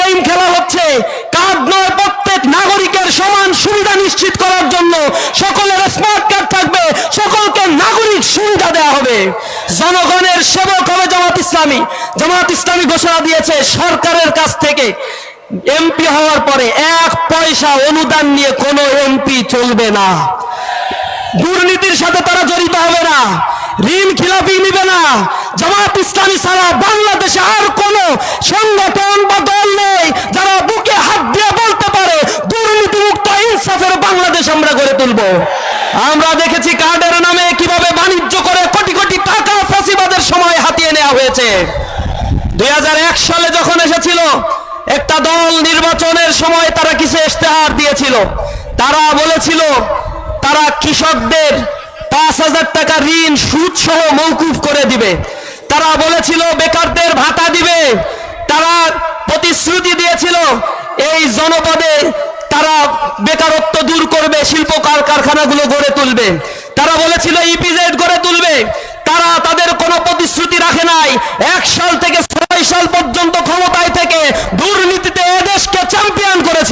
Game খেলা হচ্ছে। Card নয়, প্রত্যেক নাগরিকের সমান সুবিধা নিশ্চিত করার জন্য সকলের স্মার্ট কার্ড থাকবে। সকলকে নাগরিক সুবিধা দেওয়া হবে। জনগণের সেবক হবে জামাত ইসলামী। জামাত ইসলামী ঘোষণা দিয়েছে সরকারের কাছ থেকে। এমপি হওয়ার পরে এক পয়সা অনুদান নিয়ে কোনো এমপি চলবে না। দুর্নীতির সাথে তারা জড়িত হবে না। ঋণ খিলাপি নিবে না। জামাত ইসলামী ছাড়া বাংলাদেশে আর কোন সংগঠন বা দল নেই যারা বুকে হাত দিয়ে বলতে পারে দুর্নীতি মুক্ত ইনসাফের বাংলাদেশ আমরা গড়ে তুলব আমরা দেখেছি কার্ডের নামে কীভাবে বাণিজ্য করে কোটি কোটি টাকা ফাঁসিবাদের সময় হাতিয়ে নেওয়া হয়েছে দুই সালে যখন এসেছিল একটা দল নির্বাচনের কিছু ইশতেহার দিয়েছিল। তারা বলেছিল, তারা কৃষকদের পাঁচ হাজার টাকা ঋণ সুদ সহ মৌকুফ করে দিবে। তারা বলেছিল, বেকারদের ভাতা দিবে। তারা প্রতিশ্রুতি দিয়েছিল, এই জনপদে তারা বেকারত্ব দূর করবে, শিল্প কার- কারখানাগুলো গড়ে তুলবে। তারা বলেছিল ইপিজেড গড়ে তুলবে। তারা তাদের কোনো প্রতিশ্রুতি রাখে নাই। এক সাল থেকে ছয় সাল পর্যন্ত ক্ষমতায় থেকে এদেশকে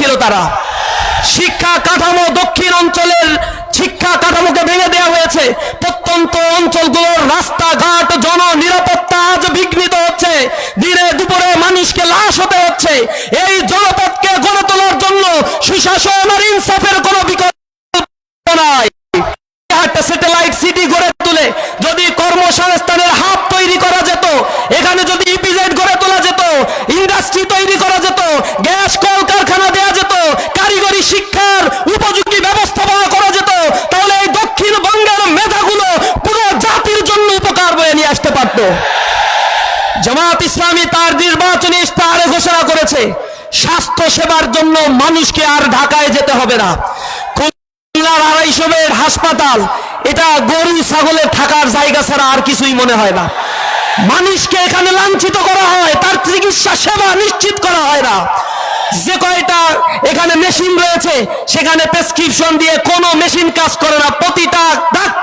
করেছিল তারা। শিক্ষা কাঠামো দক্ষিণ অঞ্চলের শিক্ষা কাঠামোকে ভেঙে দেওয়া হয়েছে। প্রত্যন্ত অঞ্চলগুলোর রাস্তাঘাট জন নিরাপত্তা আজ বিঘ্নিত হচ্ছে। দিনে দুপুরে মানুষকে লাশ হতে হচ্ছে। এই জনপদকে গড়ে তোলার জন্য সুশাসন আর ইনসাফের কোনো বিকল্প নাই। একটা স্যাটেলাইট সিটি গড়ে তুলে যদি কর্মসংস্থানের হাব তৈরি করা যেত, এখানে যদি ইপিজেড গড়ে তোলা যেত, ইন্ডাস্ট্রি তৈরি করা যেত গ্যাস কল কারখানা দেওয়া যেত কারিগরি শিক্ষার উপযোগী ব্যবস্থাপনা করা যেত তাহলে এই দক্ষিণবঙ্গের মেধাগুলো পুরো জাতির জন্য উপকার বয়ে নিয়ে আসতে পারত জামাত ইসলামী তার নির্বাচনী ইশতেহারে ঘোষণা করেছে, স্বাস্থ্য সেবার জন্য মানুষকে আর ঢাকায় যেতে হবে না। আড়াইশো বেড হাসপাতাল, এটা গরু ছাগলের থাকার জায়গা ছাড়া আর কিছুই মনে হয় না। মানুষকে এখানে লাঞ্ছিত করা হয়, তার চিকিৎসা সেবা নিশ্চিত করা হয় না। যে কয়টা এখানে মেশিন রয়েছে, সেখানে প্রেসক্রিপশন দিয়ে কোনো মেশিন কাজ করে না, প্রতিটা ডাক্তার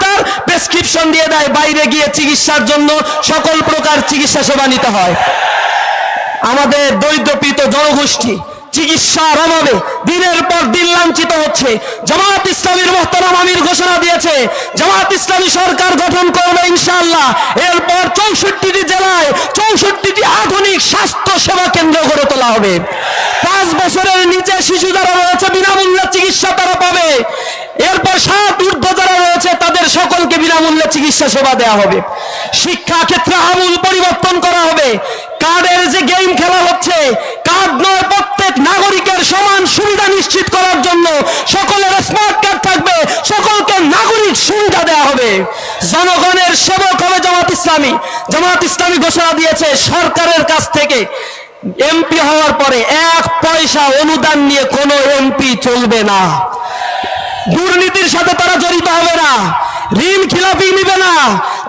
প্রেসক্রিপশন দিয়ে দেয়, বাইরে গিয়ে চিকিৎসার জন্য সকল প্রকার চিকিৎসা সেবা নিতে হয়। আমাদের দরিদ্রপীড়িত জনগোষ্ঠী চিকিৎসার অভাবে দিনের পর দিন লাঞ্ছিত হচ্ছে। জামাত ইসলামীর মোহতারাম আমির ঘোষণা দিয়েছে, জামাত ইসলামী সরকার গঠন করবে ইনশাআল্লাহ। এরপর চৌষট্টিটি জেলায় চৌষট্টিটি আধুনিক স্বাস্থ্য সেবা কেন্দ্র গড়ে তোলা হবে। পাঁচ বছরের নিচে শিশু যারা রয়েছে, বিনামূল্যে চিকিৎসা তারা পাবে এরপর সাত ঊর্ধ্ব যারা রয়েছে তাদের সকলকে বিনামূল্যে চিকিৎসা সেবা দেওয়া হবে। শিক্ষা ক্ষেত্রে আমূল পরিবর্তন করা হবে। কার্ডের যে গেম খেলা হচ্ছে, কার্ড নয়, প্রত্যেক নাগরিকের সমান সুবিধা নিশ্চিত করার জন্য সকলের স্মার্ট কার্ড থাকবে। সকলকে নাগরিক সুবিধা দেওয়া হবে। জনগণের সেবক হবে জামাত ইসলামী। জামাত ইসলামী ঘোষণা দিয়েছে, সরকারের কাছ থেকে এমপি হওয়ার পরে এক পয়সা অনুদান নিয়ে কোনো এমপি চলবে না। দুর্নীতির সাথে তারা জড়িত হবে না। ঋণ খিলাপি নিবে না।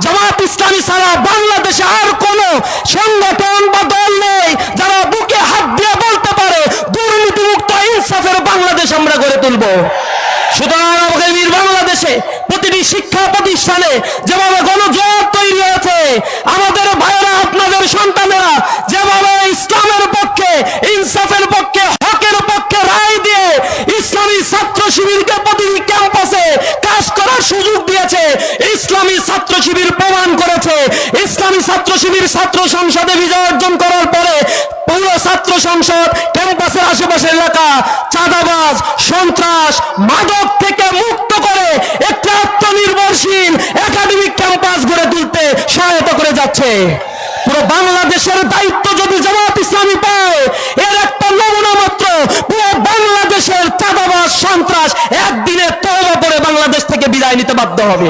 জামাত ইসলামী ছাড়া বাংলাদেশে আর কোন সংগঠন বা দল নেই যারা বুকে হাত দিয়ে বলতে পারে দুর্নীতি মুক্ত ইনসাফের বাংলাদেশ আমরা গড়ে তুলব। সুতরাং বাংলাদেশে প্রতিটি শিক্ষা প্রতিষ্ঠানে যেভাবে গণজোয়ার তৈরি হয়েছে, আমাদের ভাইয়েরা, আপনাদের সন্তানেরা যেভাবে ইসলামের পক্ষে ইনসাফের ছাত্র ছাত্র সংসদে বিজয় অর্জন করার পরে পৌর ছাত্র সংসদ, ক্যাম্পাসের আশেপাশের এলাকা, চাঁদাবাজ, সন্ত্রাস, মাদক থেকে মুক্ত করে একটি আত্মনির্ভরশীল একাডেমিক ক্যাম্পাস গড়ে তুলতে সহায়তা করে যাচ্ছে। পুরো বাংলাদেশের দায়িত্ব যদি জামাত ইসলামী পায়, এর একটা নমুনা মাত্র, পুরো বাংলাদেশের চাঁদাবাজ, সন্ত্রাস একদিনে তওবা করে বাংলাদেশ থেকে বিদায় নিতে বাধ্য হবে।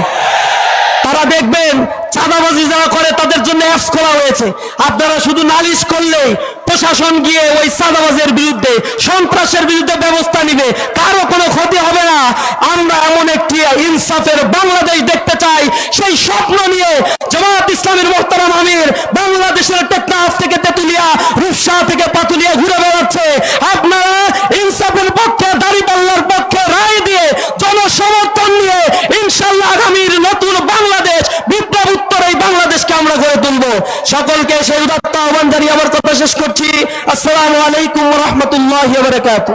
তারা দেখবেন, চাঁদাবাজি যারা করে তাদের জন্য অ্যাপস করা হয়েছে আপনারা শুধু নালিশ করলেই প্রশাসন গিয়ে ওই চাঁদাবাজের বিরুদ্ধে, সন্ত্রাসের বিরুদ্ধে ব্যবস্থা নিবে। কারও কোনো ক্ষতি হবে না। আমরা এমন একটি ইনসাফের বাংলাদেশ দেখতে চাই। সেই স্বপ্ন নিয়ে জামাত ইসলামের মোহতারাম আমির বাংলাদেশের টেকনাফ থেকে তেতুলিয়া রূপসা থেকে পাতুলিয়া ঘুরে বেড়াচ্ছে আপনারা ইনসাফের পক্ষে দাঁড়িপাল্লার পক্ষে রায় দিয়ে জনসমর্থন নিয়ে ইনশাল্লাহ আগামীর নতুন বাংলাদেশ বিপ্লব উত্তর এই বাংলাদেশকে আমরা গড়ে তুলবো সকলকে সেই উদাত্ত আহ্বান জানিয়ে আমার কথা শেষ করছি। আসসালামু আলাইকুম রহমতুল্লাহ বারকাত